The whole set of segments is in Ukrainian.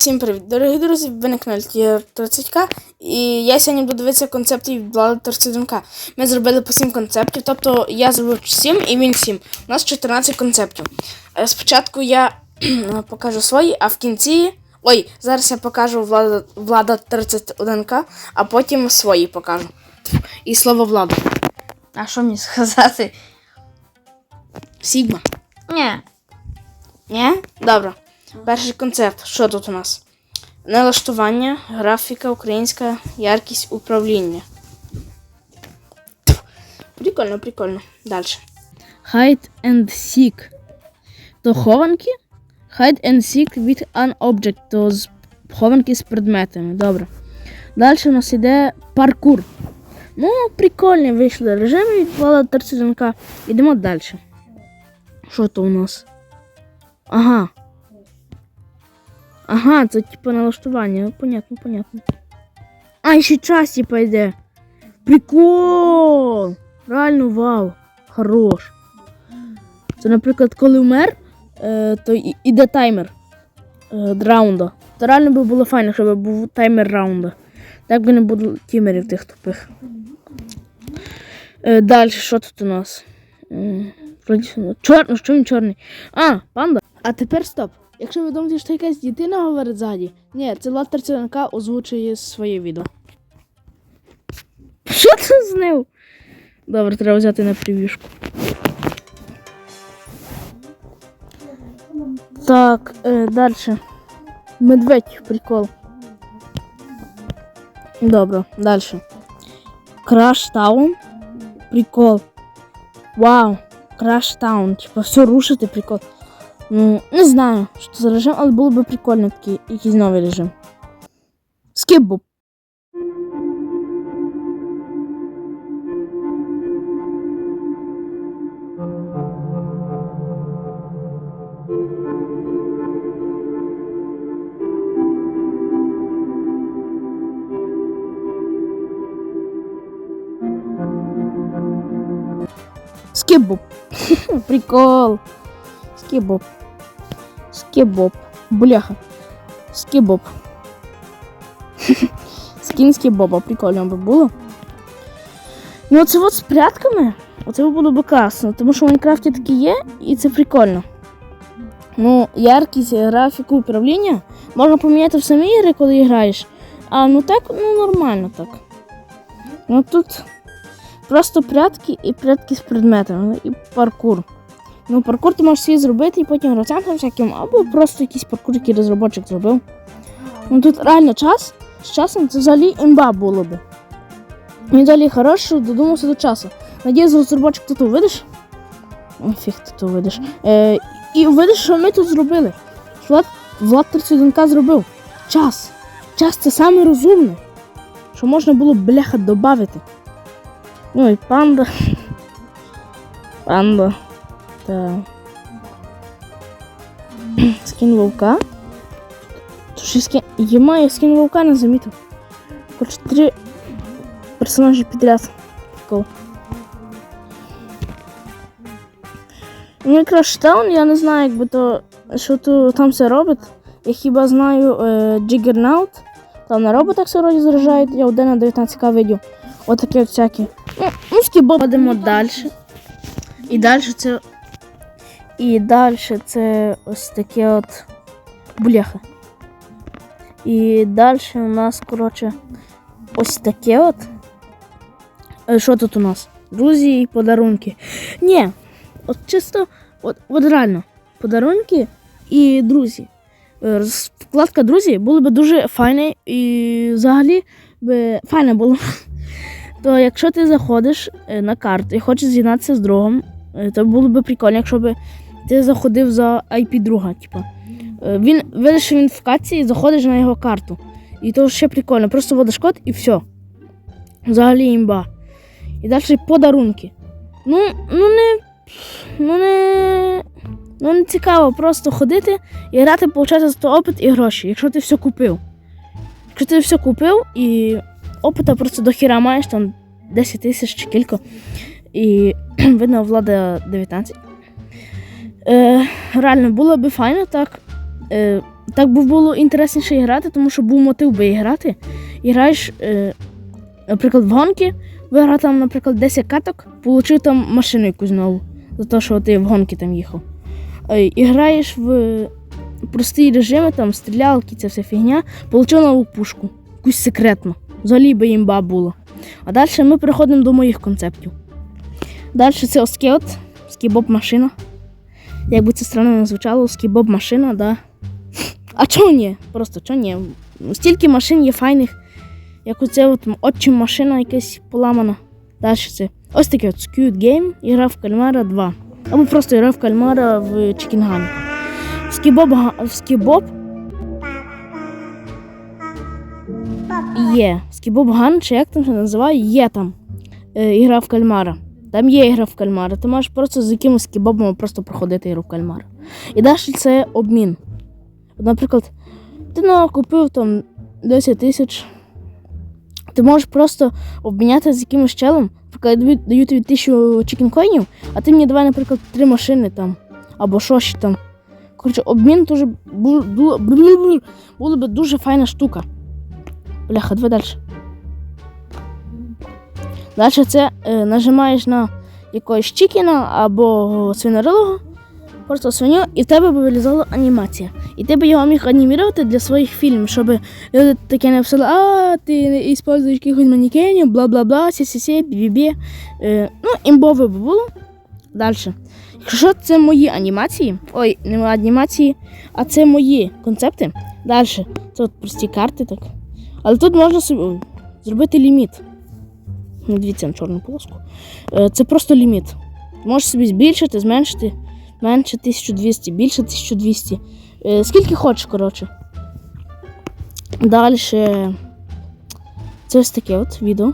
Всім привіт, дорогі друзі! Ви на каналі Тієр 30к. І я сьогодні буду дивитися концептів Влада 31к. Ми зробили по 7 концептів, тобто я зробив 7 і він 7. У нас 14 концептів. Е, Спочатку я покажу свої, а в кінці. Ой, зараз я покажу Влада, Влада 31к, а потім свої покажу. І слово Влада. А що мені сказати? Сігма. Ні. Ні? Добре. Перший концепт. Що тут у нас? Налаштування, графіка, українська, яркість управління. Прикольно, прикольно. Далі. Hide and seek. То хованки? Hide and seek with an object. То з хованки з предметами. Добре. Далі у нас іде паркур. Ну, прикольні вийшли режими від Влада 31 Йдемо далі. Що то у нас? Ага. Ага, це типу налаштування. Ну, Понятно, понятно. А, ще час типа йде. Прикол! Реально вау. Хорош. Це, наприклад, коли вмер, е, то іде таймер е, раунда. То реально би було файно, щоб був таймер раунда. Так би не було тімерів тих тупих. Е, далі, що тут у нас? М, вроді, ну, що він чорний? А, панда. А тепер стоп. Якщо ви думаєте, що якась дитина говорить ззаді, ні, це Влад 31 озвучує своє відео. Що це з ним? Добре, треба взяти на прев'юшку. Так, е, далі. Медведь, прикол. Добре, далі. Краш Таун. Прикол. Вау. Краш Таун. Типа все рушити, прикол. Ну, не знаю, що це за режим, але було б прикольно такий якийсь новий режим. Скіпбуп. Скібоп. Прикол. Скібоп. Скібоп. Бляха. Скібоп. Скін скібоба. Прикольно би було. Ну, оце от з прятками. Оце було б класно, тому що в Майнкрафті такі є, і це прикольно. Ну, яркість, графіку, управління можна поміняти в самій ігрі, коли граєш. А ну так, ну нормально так. Ну тут Просто прятки і прятки з предметами, і паркур. Ну, паркур ти можеш свій зробити і потім гравцям всяким, або просто якийсь паркур, який розробочик зробив. Ну тут реально час, з часом це взагалі імба було би. Він взагалі хорош, що додумався до часу. Надіюсь, розробочик тут увидиш. Фіг ти тут увидиш. Е, і увидиш, що ми тут зробили. Влад, Влад 31К зробив. Час. Час це саме розумне. Що можна було бляха додати. Ну і панда. Панда. Так. Скін вовка. Ще скін. Єма, я скін вовка не замітив. Короче, три персонажі підряд. Прикол. Ну, Crash Town, я не знаю, якби то, що то там все робить. Я хіба знаю е. Там на роботах все вроді заражають, я один на 19к видів. Отакі от всякі. Ну, ну скібо будемо далі. І далі це. І далі це ось таке от бляха. І далі у нас, коротше, ось таке от. Е, Що тут у нас? Друзі і подарунки. Ні, от чисто, от, от реально, подарунки і друзі. Е, Вкладка друзі було б дуже файне і взагалі би файне було. То якщо ти заходиш е, на карту і хочеш з'єднатися з другом, е, то було б прикольно, якщо б ти заходив за IP друга. Типу. Він що він в катці і заходиш на його карту. І то ще прикольно. Просто вводиш код і все. Взагалі імба. І далі подарунки. Ну, ну не. Ну не. Ну не цікаво просто ходити і грати, получати за то опит і гроші, якщо ти все купив. Якщо ти все купив і опита просто до хіра маєш там 10 тисяч чи кілько. І видно, влада 19. Е, реально було би файно так. Е, так би було інтересніше грати, тому що був мотив би грати. І граєш, е, наприклад, в гонки, виграв там, наприклад, 10 каток, получив там машину якусь нову, за те, що ти в гонки там їхав. Е, і граєш в прості режими, там стрілялки, ця вся фігня, получив нову пушку, якусь секретну. Взагалі би імба було. А далі ми переходимо до моїх концептів. Далі це оскеот, скібоб машина. Як би це странно не звучало, скібоб машина, да. А чого ні? Просто чого ні? Стільки машин є файних, як оце от отчим машина якась поламана. Далі це. Ось таке от Squid Game, ігра в кальмара 2. Або просто ігра в кальмара в Чікінгані. Скібоб, га- скібоб є. Скібоб Ган, чи як там це називає, є там е, ігра в кальмара. Там є ігра в кальмара. Ти можеш просто з якимось скібобом просто проходити ігру в кальмара. І далі це обмін. Наприклад, ти накупив там 10 тисяч. Ти можеш просто обміняти з якимось челом. Наприклад, даю- даю тобі тисячу чікінкоїнів, а ти мені давай, наприклад, три машини там. Або що ще там. Коротше, обмін дуже було, би дуже файна штука. Бляха, давай далі. Далі це е, нажимаєш на якогось чікіна або свинорилого, просто свиню, і в тебе вилізала анімація. І ти б його міг анімірувати для своїх фільмів, щоб люди таке не писали, а ти не використовуєш якихось манекенів, бла-бла-бла, сі-сі-сі, бі-бі. Е, ну, імбове б було. Далі. Якщо це мої анімації, ой, не анімації, а це мої концепти. Далі. Це от прості карти, так. Але тут можна собі зробити ліміт. Не дивіться на чорну полоску. Е, Це просто ліміт. Можеш собі збільшити, зменшити, менше 1200, більше 1200. Е, Скільки хочеш, коротше. Далі. Це ось таке от відео.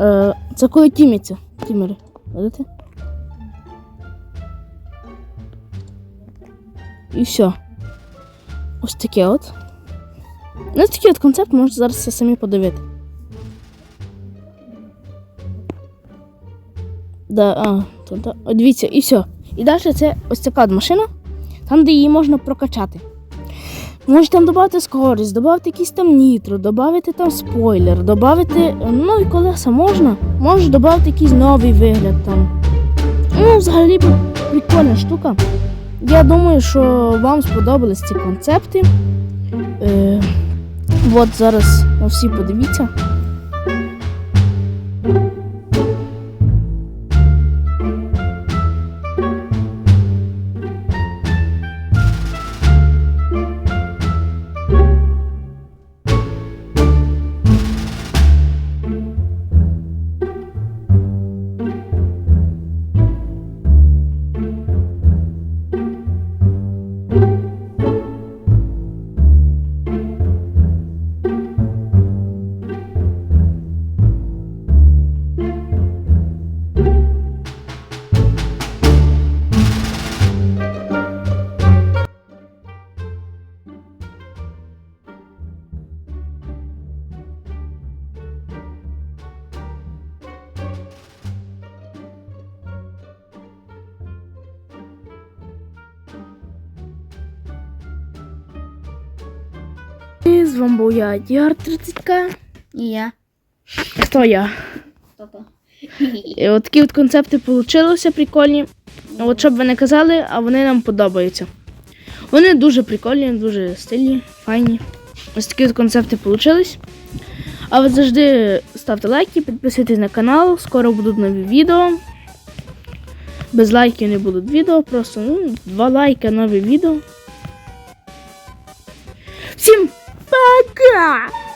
Е, Це коли тімяться. Тімери. Видите? І все. Ось таке от. Ну, ось такий от концепт, можете зараз самі подивити. Да, а, то, то, о, дивіться, і все. І далі це ось така машина, там, де її можна прокачати. Можете там додати скорість, додати якийсь там нітро, додати там спойлер, додати нові колеса можна. Можеш додати якийсь новий вигляд там. Ну, взагалі прикольна штука. Я думаю, що вам сподобались ці концепти. Е, от зараз на всі подивіться. З вами був я, Діар 30К. І я. Хто я? І от такі от концепти получилися прикольні. От щоб ви не казали, а вони нам подобаються. Вони дуже прикольні, дуже стильні, файні. Ось такі от концепти получились. А ви завжди ставте лайки, підписуйтесь на канал, скоро будуть нові відео. Без лайків не будуть відео, просто ну, два лайка нові відео. Всім пока!